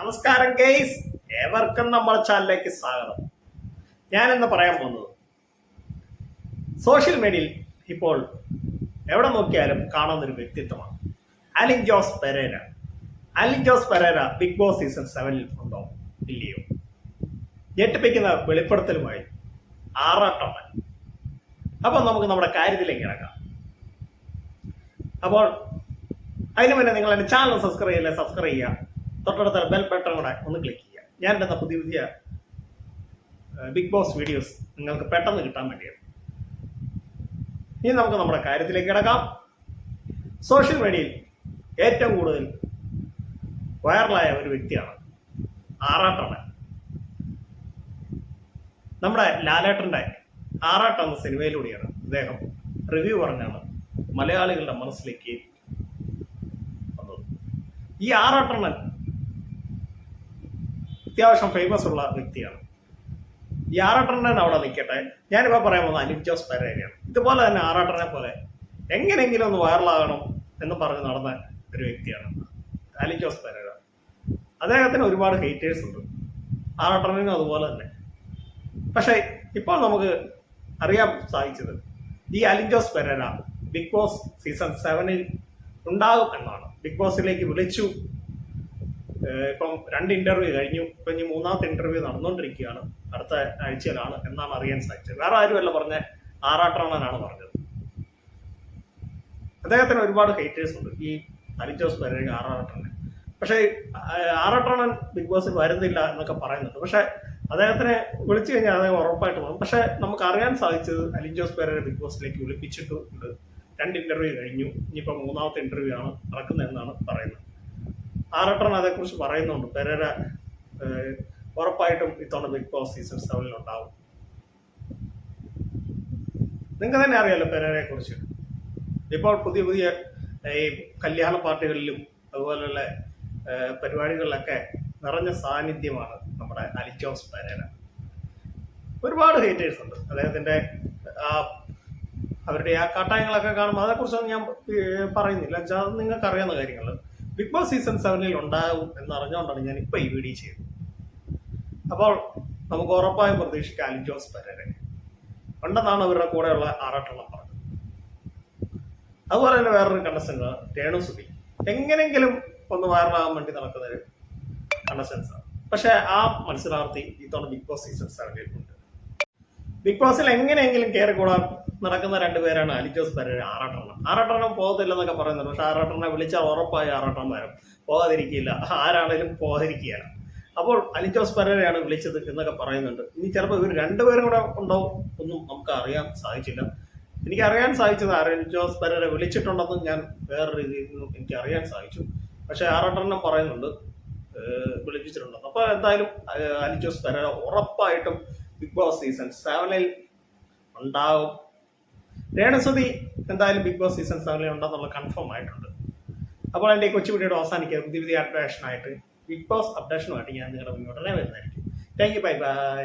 നമസ്കാരം ഗെയ്സ് ഏവർക്കും നമ്മുടെ ചാനലിലേക്ക് സ്വാഗതം. ഞാൻ ഇന്ന് പറയാൻ പോകുന്നത് സോഷ്യൽ മീഡിയയിൽ ഇപ്പോൾ എവിടെ നോക്കിയാലും കാണുന്നൊരു വ്യക്തിത്വമാണ്. Alin Jose Perera. Alin Jose Perera Big Boss season സെവനിൽ ഉണ്ടോ? ഇല്ലയോ? ഞെട്ടിപ്പിക്കുന്ന വെളിപ്പെടുത്തലുമായി ആറാട്ടമ്മൻ അപ്പോൾ നമുക്ക് നമ്മുടെ കാര്യത്തിലേക്ക് ഇറങ്ങാം. അപ്പോൾ അതിനു മുന്നേ നിങ്ങൾ എന്റെ ചാനൽ സബ്സ്ക്രൈബ് ചെയ്യില്ല സബ്സ്ക്രൈബ് ചെയ്യുക. തൊട്ടടുത്ത ബെൽ ബട്ടൺ കൂടെ ഒന്ന് ക്ലിക്ക് ചെയ്യുക. ഞാൻ ഇടുന്ന പുതിയ പുതിയ ബിഗ് ബോസ് വീഡിയോസ് നിങ്ങൾക്ക് പെട്ടെന്ന് കിട്ടാൻ വേണ്ടിയാണ്. ഇനി നമുക്ക് നമ്മുടെ കാര്യത്തിലേക്ക് കിടക്കാം. സോഷ്യൽ മീഡിയയിൽ ഏറ്റവും കൂടുതൽ വൈറലായ ഒരു വ്യക്തിയാണ് ആറാട്ടാണ് നമ്മുടെ ലാലേട്ടന്റെ ആറാട്ട് എന്ന സിനിമയിലൂടെയാണ് അദ്ദേഹം റിവ്യൂ പറഞ്ഞാണ് മലയാളികളുടെ മനസ്സിലേക്ക് വന്നത്. ഈ ആറാട്ടണ്ണൻ അത്യാവശ്യം ഫേമസ് ഉള്ള വ്യക്തിയാണ്. ഈ ആറാട്ടണ്ണൻ അവിടെ നിൽക്കട്ടെ. ഞാനിപ്പോൾ പറയാൻ പോകുന്നത് അനിൽ ജോസ് പെരേരയാണ്. ഇതുപോലെ തന്നെ ആറാട്ടനെ പോലെ എങ്ങനെയെങ്കിലും ഒന്ന് വൈറലാകണം എന്ന് പറഞ്ഞ് നടന്ന ഒരു വ്യക്തിയാണ് അനിൽ ജോസ് പെരേര. അദ്ദേഹത്തിന് ഒരുപാട് ഹേറ്റേഴ്സ് ഉണ്ട്. ആറാട്ടണ്ണനും അതുപോലെ തന്നെ. പക്ഷേ ഇപ്പോൾ നമുക്ക് അറിയാൻ സാധിച്ചത് ഈ Alin Jose Perera Big Boss season സെവനിൽ ഉണ്ടാകും എന്നാണ്. ബിഗ് ബോസിലേക്ക് വിളിച്ചു. ഇപ്പം രണ്ട് ഇന്റർവ്യൂ കഴിഞ്ഞു. ഇപ്പം ഇനി മൂന്നാമത്തെ ഇന്റർവ്യൂ നടന്നുകൊണ്ടിരിക്കുകയാണ് അടുത്ത ആഴ്ചയിലാണ് എന്നാണ് അറിയാൻ സാധിച്ചത്. വേറെ ആരുമല്ല പറഞ്ഞ ആറാട്ടണ്ണനാണ് പറഞ്ഞത്. അദ്ദേഹത്തിന് ഒരുപാട് ഹേറ്റേഴ്സ് ഉണ്ട്. ഈ അലിൻ പരേഖ പെരേര ആറാട്ടണ്ണൻ പക്ഷേ ആറാട്ടണൻ ബിഗ് ബോസിൽ വരുന്നില്ല എന്നൊക്കെ പറയുന്നുണ്ട്. പക്ഷേ അദ്ദേഹത്തിനെ വിളിച്ചു കഴിഞ്ഞാൽ അദ്ദേഹം ഉറപ്പായിട്ട് പോകും പക്ഷേ നമുക്ക് അറിയാൻ സാധിച്ചത് അലിൻ പെരേര ബിഗ് ബോസിലേക്ക് വിളിപ്പിച്ചിട്ടുണ്ട്. രണ്ട് ഇന്റർവ്യൂ കഴിഞ്ഞു. ഇനിയിപ്പോൾ മൂന്നാമത്തെ ഇന്റർവ്യൂ ആണ് നടക്കുന്നതെന്നാണ് പറയുന്നത്. ആറട്ടൺ അതേക്കുറിച്ച് പറയുന്നുണ്ട്. പെരേര ഉറപ്പായിട്ടും ഇത്തവണ ബിഗ് ബോസ് സീസൺ സെവനിൽ ഉണ്ടാവും. നിങ്ങൾക്ക് തന്നെ അറിയാലോ പെരേരയെ കുറിച്ച്. ഇപ്പോൾ പുതിയ പുതിയ ഈ കല്യാണ പാർട്ടികളിലും അതുപോലുള്ള ഏഹ്, പരിപാടികളിലൊക്കെ നിറഞ്ഞ സാന്നിധ്യമാണ് നമ്മുടെ അലിജോസ് പെരേര. ഒരുപാട് ഹേറ്റേഴ്സ് ഉണ്ട്. അദ്ദേഹത്തിന്റെ ആ അവരുടെ ആ കാട്ടായങ്ങളൊക്കെ കാണുമ്പോൾ അതേക്കുറിച്ചൊന്നും ഞാൻ പറയുന്നില്ല. അത് നിങ്ങൾക്ക് അറിയാവുന്ന കാര്യങ്ങൾ ബിഗ് ബോസ് സീസൺ സെവനിൽ ഉണ്ടാകും എന്ന് അറിഞ്ഞുകൊണ്ടാണ് ഞാൻ ഇപ്പൊ ഈ വീഡിയോ ചെയ്യുന്നത്. അപ്പോൾ നമുക്ക് ഉറപ്പായും പ്രതീക്ഷിക്കാം അലിജോസ് ജോസ് പെരേര ഉണ്ടെന്നാണ് അവരുടെ കൂടെയുള്ള ആറാട്ടെണ്ണം പറഞ്ഞത്. അതുപോലെ തന്നെ വേറൊരു കണ്ടസ്റ്റന്റ് രേണു സുബി എങ്ങനെങ്കിലും ഒന്ന് വൈറലാകാൻ വേണ്ടി നടക്കുന്ന ഒരു കണ്ടസ്റ്റൻസ് ആണ്. പക്ഷെ ആ മത്സരാർത്ഥി ഇത്തവണ ബിഗ് ബോസ് സീസൺ സെവനിൽ ഉണ്ട്. ബിഗ് ബോസിൽ എങ്ങനെയെങ്കിലും കയറി കൂടാൻ നടക്കുന്ന രണ്ടുപേരാണ് പേരാണ് ജോസ് പെരേര ആറാട്ടെണ്ണം ആറാട്ടണം പോകത്തില്ലെന്നൊക്കെ പറയുന്നുണ്ട്. പക്ഷെ ആറാട്ടണെ വിളിച്ചാൽ ഉറപ്പായി ആറാട്ടം വരും പോകാതിരിക്കില്ല. ആരാണേലും പോകാതിരിക്കുകയാണ്. അപ്പോൾ അലിജോസ് പെരേരയാണ് വിളിച്ചത് എന്നൊക്കെ പറയുന്നുണ്ട്. ഇനി ചിലപ്പോൾ ഇവർ രണ്ടുപേരും കൂടെ ഉണ്ടാവും ഒന്നും നമുക്ക് അറിയാൻ സാധിച്ചില്ല. എനിക്ക് അറിയാൻ സാധിച്ചത് അലിജോസ് പെരേര വിളിച്ചിട്ടുണ്ടെന്നും ഞാൻ വേറെ രീതിയിൽ നിന്നും എനിക്ക് അറിയാൻ സാധിച്ചു. പക്ഷെ ആറാട്ടെണ്ണം പറയുന്നുണ്ട് വിളിപ്പിച്ചിട്ടുണ്ടെന്ന്. അപ്പോൾ എന്തായാലും അലിജോസ് അലി പെരേര ഉറപ്പായിട്ടും ബിഗ് ബോസ് സീസൺ സെവനിൽ ഉണ്ടാവും. രേണസുതി എന്തായാലും ബിഗ് ബോസ് സീസൺ സെവനിൽ ഉണ്ടെന്നുള്ള കൺഫേം ആയിട്ടുണ്ട്. അപ്പോൾ എന്റെ ഈ കൊച്ചു വീഡിയോയുടെ അവസാനിക്കുക പുതിയ പുതിയ അപ്ഡേഷനായിട്ട് ബിഗ് ബോസ് അപ്ഡേഷനുമായിട്ട് ഞാൻ നിങ്ങളുടെ മുന്നോട്ട് വരുന്നതായിരിക്കും താങ്ക് യു ബൈ ബൈ